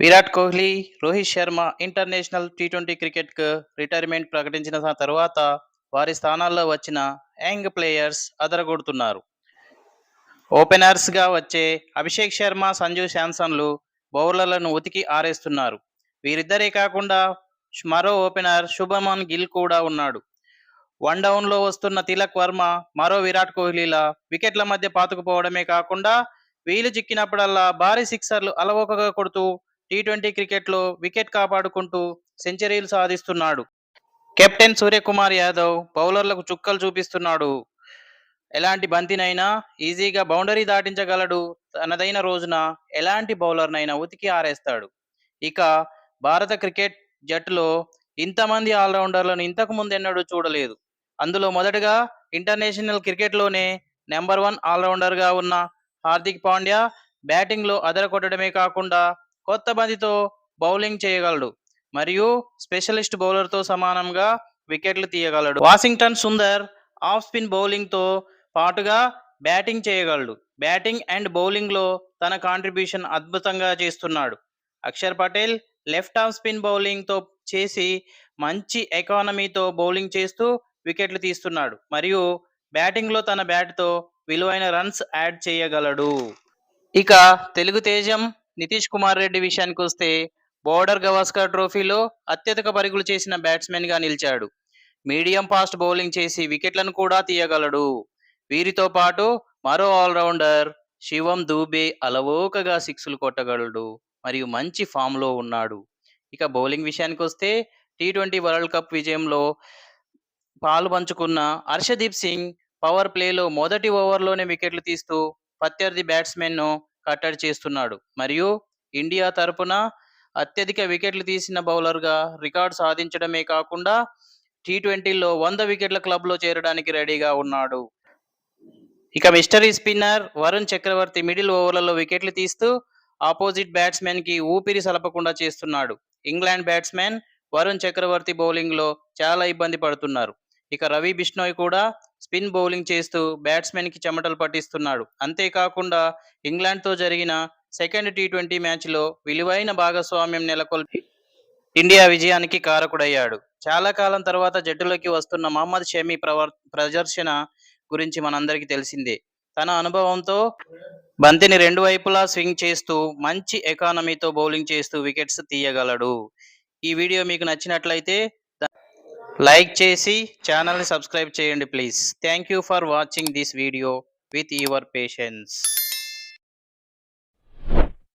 Virat Kohli Rohit Sharma international T twenty క్రికెట్కు retirement ప్రకటించిన తర్వాత వారి స్థానాల్లో వచ్చిన యంగ్ ప్లేయర్స్ అదరగొడుతున్నారు. ఓపెనర్స్గా వచ్చే అభిషేక్ శర్మ సంజు శాంసన్లు బౌలర్లను ఉతికి ఆరేస్తున్నారు. వీరిద్దరే కాకుండా మరో ఓపెనర్ శుభమన్ గిల్ కూడా ఉన్నాడు. వన్ డౌన్లో వస్తున్న తిలక్ వర్మ మరో విరాట్ కోహ్లీలా వికెట్ల మధ్య పాతుకుపోవడమే కాకుండా వీలు చిక్కినప్పుడల్లా భారీ సిక్సర్లు అలవోకగా కొడుతూ టీ ట్వంటీ క్రికెట్లో వికెట్ కాపాడుకుంటూ సెంచరీలు సాధిస్తున్నాడు. కెప్టెన్ సూర్యకుమార్ యాదవ్ బౌలర్లకు చుక్కలు చూపిస్తున్నాడు. ఎలాంటి బంతినైనా ఈజీగా బౌండరీ దాటించగలడు తనదైన రోజున ఎలాంటి బౌలర్నైనా ఉతికి ఆరేస్తాడు. ఇక భారత క్రికెట్ జట్టులో ఇంతమంది ఆల్రౌండర్లను ఇంతకు ముందెన్నడూ చూడలేదు. అందులో మొదటగా ఇంటర్నేషనల్ క్రికెట్లోనే నెంబర్ వన్ ఆల్రౌండర్గా ఉన్న హార్దిక్ పాండ్యా బ్యాటింగ్లో అదరకొట్టడమే కాకుండా కొత్త బంతితో బౌలింగ్ చేయగలడు మరియు స్పెషలిస్ట్ బౌలర్తో సమానంగా వికెట్లు తీయగలడు. వాషింగ్టన్ సుందర్ ఆఫ్ స్పిన్ బౌలింగ్తో పాటుగా బ్యాటింగ్ చేయగలడు. బ్యాటింగ్ అండ్ బౌలింగ్లో తన కాంట్రిబ్యూషన్ అద్భుతంగా చేస్తున్నాడు. Akshar Patel left off spin బౌలింగ్తో చేసి మంచి ఎకానమీతో బౌలింగ్ చేస్తూ వికెట్లు తీస్తున్నాడు మరియు బ్యాటింగ్లో తన బ్యాట్తో విలువైన రన్స్ యాడ్ చేయగలడు. ఇక తెలుగు తేజం నితీష్ కుమార్ రెడ్డి విషయానికి వస్తే బోర్డర్ గవాస్కర్ ట్రోఫీలో అత్యధిక పరుగులు చేసిన బ్యాట్స్మెన్గా నిలిచాడు. మీడియం ఫాస్ట్ బౌలింగ్ చేసి వికెట్లను కూడా తీయగలడు. వీరితో పాటు మరో ఆల్రౌండర్ శివం దూబే అలవోకగా సిక్స్లు కొట్టగలడు. మరియు మంచి ఫామ్లో ఉన్నాడు. ఇక బౌలింగ్ విషయానికి వస్తే టీ ట్వంటీ వరల్డ్ కప్ విజయంలో పాలు పంచుకున్న హర్షదీప్ సింగ్ పవర్ ప్లేలో మొదటి ఓవర్లోనే వికెట్లు తీస్తూ ప్రత్యర్థి బ్యాట్స్మెన్ను కట్టడి చేస్తున్నాడు. మరియు ఇండియా తరపున అత్యధిక వికెట్లు తీసిన బౌలర్గా రికార్డు సాధించడమే కాకుండా టీ ట్వంటీలో వంద వికెట్ల క్లబ్లో చేరడానికి రెడీగా ఉన్నాడు. ఇక mystery spinner Varun Chakravarthy middle ఓవర్లలో వికెట్లు తీస్తూ ఆపోజిట్ బ్యాట్స్మెన్కి ఊపిరి సలపకుండా చేస్తున్నాడు. ఇంగ్లాండ్ బ్యాట్స్మెన్ వరుణ్ చక్రవర్తి బౌలింగ్లో చాలా ఇబ్బంది పడుతున్నారు. ఇక రవి బిష్నోయ్ కూడా స్పిన్ బౌలింగ్ చేస్తూ బ్యాట్స్మెన్కి చెమటలు పట్టిస్తున్నాడు. అంతేకాకుండా ఇంగ్లాండ్తో జరిగిన సెకండ్ టీ ట్వంటీ మ్యాచ్లో విలువైన భాగస్వామ్యం నెలకొల్పి ఇండియా విజయానికి కారకుడయ్యాడు. చాలా కాలం తర్వాత జట్టులోకి వస్తున్న మహమ్మద్ షమీ ప్రవర్ ప్రదర్శన గురించి మనందరికీ తెలిసిందే. తన అనుభవంతో బంతిని రెండు వైపులా స్వింగ్ చేస్తూ మంచి ఎకానమీతో బౌలింగ్ చేస్తూ వికెట్స్ తీయగలడు. ఈ వీడియో మీకు నచ్చినట్లయితే లైక్ చేసి ఛానల్ని సబ్స్క్రైబ్ చేయండి please. Thank you for watching this video with your patience